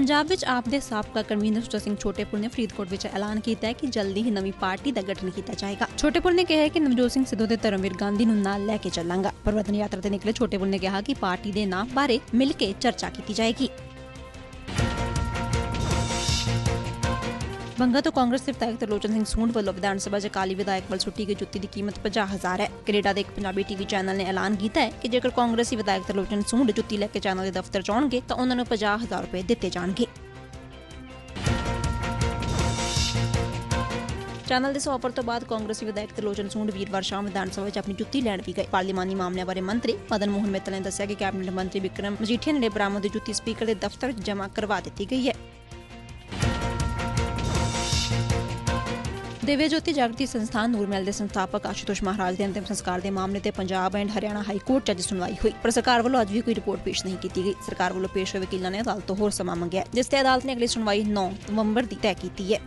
ਪੰਜਾਬ ਵਿੱਚ ਆਪ ਦੇ ਸਾਬਕਾ ਕਨਵੀਨਰ ਸੁਚਾ ਸਿੰਘ ਛੋਟੇਪੁਰ ਨੇ ਫਰੀਦਕੋਟ ਵਿੱਚ ਐਲਾਨ ਕੀਤਾ ਹੈ ਕਿ ਜਲਦੀ ਹੀ ਨਵੀਂ ਪਾਰਟੀ ਦਾ ਗਠਨ ਕੀਤਾ ਜਾਏਗਾ। ਛੋਟੇਪੁਰ ਨੇ ਕਿਹਾ ਹੈ ਕਿ ਨਵਜੋਤ ਸਿੰਘ ਸਿੱਧੂ ਤੇ ਧਰਮਵੀਰ ਗਾਂਧੀ ਨੂੰ ਨਾਲ ਲੈ ਕੇ ਚੱਲਾਂਗਾ। ਪਰਵਤਨ ਯਾਤਰਾ ਤੇ ਨਿਕਲੇ ਛੋਟੇਪੁਰ ਨੇ ਕਿਹਾ ਕਿ ਪਾਰਟੀ ਦੇ ਨਾਮ ਬਾਰੇ ਮਿਲ ਕੇ ਚਰਚਾ ਕੀਤੀ ਜਾਏਗੀ। ਬੰਗਾ ਤੋਂ ਕਾਂਗਰਸ ਦੇ ਵਿਧਾਇਕ ਤਰਲੋਚਨ ਸਿੰਘ ਸੂੰਡ ਵੱਲੋਂ ਵਿਧਾਨ ਸਭਾ 'ਚ ਅਕਾਲੀ ਵਿਧਾਇਕ ਵੱਲ ਸੁੱਟੀ ਗਈ ਜੁੱਤੀ ਦੀ ਕੀਮਤ 50000 ਹੈ। ਕੈਨੇਡਾ ਦੇ ਇੱਕ ਪੰਜਾਬੀ ਟੀਵੀ ਚੈਨਲ ਨੇ ਐਲਾਨ ਕੀਤਾ ਹੈ ਕਿ ਜੇਕਰ ਕਾਂਗਰਸੀ ਵਿਧਾਇਕ ਤਰਲੋਚਨ ਸੂੰਡ ਜੁੱਤੀ ਲੈ ਕੇ ਚੈਨਲ ਦੇ ਦਫ਼ਤਰ 'ਚ ਆਉਣਗੇ, ਤਾਂ ਉਹਨਾਂ ਨੂੰ 50000 ਰੁਪਏ ਦਿੱਤੇ ਜਾਣਗੇ। ਚੈਨਲ ਦੇ ਸੌਫਰ ਤੋਂ ਬਾਅਦ ਕਾਂਗਰਸੀ ਵਿਧਾਇਕ ਤਰਲੋਚਨ ਸੂੰਡ ਵੀਰਵਾਰ ਸ਼ਾਮ ਵਿਧਾਨ ਸਭਾ ਵਿੱਚ ਆਪਣੀ ਜੁੱਤੀ ਲੈਣ ਵੀ ਗਏ। ਪਾਰਲੀਮਾਨੀ ਮਾਮਲਿਆਂ ਬਾਰੇ ਮੰਤਰੀ ਮਦਨ ਮੋਹਨ ਮਿੱਤਲ ਨੇ ਦੱਸਿਆ ਕਿ ਕੈਬਨਿਟ ਮੰਤਰੀ ਵਿਕਰਮ ਮਜੀਠੀਆ ਨੇ ਬਰਾਮਦ ਜੁੱਤੀ ਸਪੀਕਰ ਦੇ ਦਫ਼ਤਰ ਵਿੱਚ ਜਮ੍ਹਾਂ ਕਰਵਾ ਦਿੱਤੀ ਗਈ ਹੈ। ਦਿਵਯ ਜੋਤੀ ਜਾਗਰਤੀ ਸੰਸਥਾਨ ਨੂਰਮਹਿਲ ਦੇ ਸੰਸਥਾਪਕ ਆਸ਼ੂਤੋਸ਼ ਮਹਾਰਾਜ ਦੇ ਅੰਤਿਮ ਸੰਸਕਾਰ ਦੇ ਮਾਮਲੇ ਤੇ Punjab and Haryana high court 'ਚ ਅੱਜ ਸੁਣਵਾਈ ਹੋਈ। ਪਰ ਸਰਕਾਰ ਵੱਲੋਂ ਅੱਜ ਵੀ ਕੋਈ ਰਿਪੋਰਟ ਪੇਸ਼ ਨਹੀਂ ਕੀਤੀ ਗਈ। ਸਰਕਾਰ ਵੱਲੋਂ ਪੇਸ਼ ਹੋਏ ਵਕੀਲਾਂ ਨੇ ਅਦਾਲਤ ਤੋਂ ਹੋਰ ਸਮਾਂ ਮੰਗਿਆ ਜਿਸ ਤੇ ਅਦਾਲਤ ਨੇ ਅਗਲੀ ਸੁਣਵਾਈ 9 ਨਵੰਬਰ ਦੀ ਤੈਅ ਕੀਤੀ ਹੈ।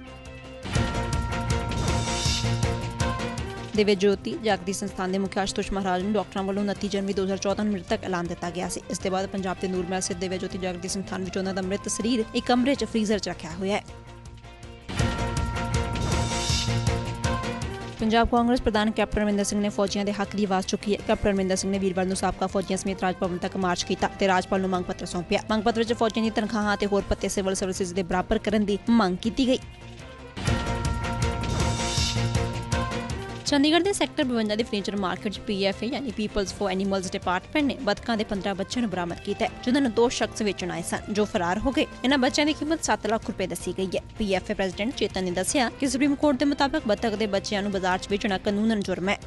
ਦਿਵਯ ਜੋਤੀ ਜਾਗਦੀ ਸੰਸਥਾਨ ਦੇ ਮੁਖੀ ਆਸ਼ੂਤੋਸ਼ ਮਹਾਰਾਜ ਨੂੰ ਡਾਕਟਰਾਂ ਵੱਲੋਂ 29 ਜਨਵਰੀ 2014 ਨੂੰ ਮ੍ਰਿਤਕ ਐਲਾਨ ਦਿੱਤਾ ਗਿਆ ਸੀ। ਇਸ ਦੇ ਬਾਅਦ ਪੰਜਾਬ ਦੇ ਨੂਰਮਹਿਲ ਸਿੱਧ ਦਿਵਯ ਜੋਤੀ ਜਾਗਦੀ ਸੰਸਥਾਨ ਵਿੱਚ ਉਹਨਾਂ ਦਾ ਮ੍ਰਿਤ ਸਰੀਰ ਇੱਕ ਕਮਰੇ 'ਚ ਫ੍ਰੀਜ਼ਰ 'ਚ ਰੱਖਿਆ ਹੋਇਆ ਹੈ। ਪੰਜਾਬ ਕਾਂਗਰਸ ਪ੍ਰਧਾਨ ਕੈਪਟਨ ਅਮਰਿੰਦਰ ਸਿੰਘ ਨੇ ਫੌਜੀਆਂ ਦੇ ਹੱਕ ਦੀ ਆਵਾਜ਼ ਚੁੱਕੀ ਹੈ। ਕੈਪਟਨ ਅਮਰਿੰਦਰ ਸਿੰਘ ਨੇ ਵੀਰਵਾਰ ਨੂੰ ਸਾਬਕਾ ਫੌਜੀਆਂ ਸਮੇਤ ਰਾਜ ਭਵਨ ਤੱਕ ਮਾਰਚ ਕੀਤਾ ਤੇ ਰਾਜਪਾਲ ਨੂੰ ਮੰਗ ਪੱਤਰ ਸੌਂਪਿਆ। ਮੰਗ ਪੱਤਰ ਵਿੱਚ ਫੌਜੀਆਂ ਦੀ ਤਨਖਾਹਾਂ ਤੇ ਹੋਰ ਪੱਤੇ ਸਿਵਲ ਸਰਵਿਸਿਜ਼ ਦੇ ਬਰਾਬਰ ਕਰਨ ਦੀ ਮੰਗ ਕੀਤੀ ਗਈ। ਚੰਡੀਗੜ੍ਹ ਦੇ ਸੈਕਟਰ 52 ਦੇ ਫਰਨੀਚਰ ਮਾਰਕੀਟ 'ਚ ਪੀਐਫਏ ਯਾਨੀ ਪੀਪਲਸ ਫॉर ਐਨੀਮਲਸ ਡਿਪਾਰਟਮੈਂਟ ਨੇ ਬਤਕਾਂ ਦੇ 15 ਬੱਚਿਆਂ ਨੂੰ ਬਰਾਮਦ ਕੀਤਾ ਜਿਨ੍ਹਾਂ ਨੂੰ ਦੋ ਸ਼ਖਸ ਵੇਚਣ ਆਏ ਸਨ, ਜੋ ਫਰਾਰ ਹੋ ਗਏ। ਇਹਨਾਂ ਬੱਚਿਆਂ ਦੀ ਕੀਮਤ 7 ਲੱਖ ਰੁਪਏ ਦੱਸੀ ਗਈ ਹੈ। ਪੀਐਫਏ ਪ੍ਰੈਜ਼ੀਡੈਂਟ ਚੇਤਨ ਨੇ ਦੱਸਿਆ ਕਿ ਸੁਪਰੀਮ ਕੋਰਟ ਦੇ ਮੁਤਾਬਕ ਬਤਕ ਦੇ ਬੱਚਿਆਂ ਨੂੰ ਬਾਜ਼ਾਰ 'ਚ ਵੇਚਣਾ ਕਾਨੂੰਨਨ ਜੁਰਮ ਹੈ।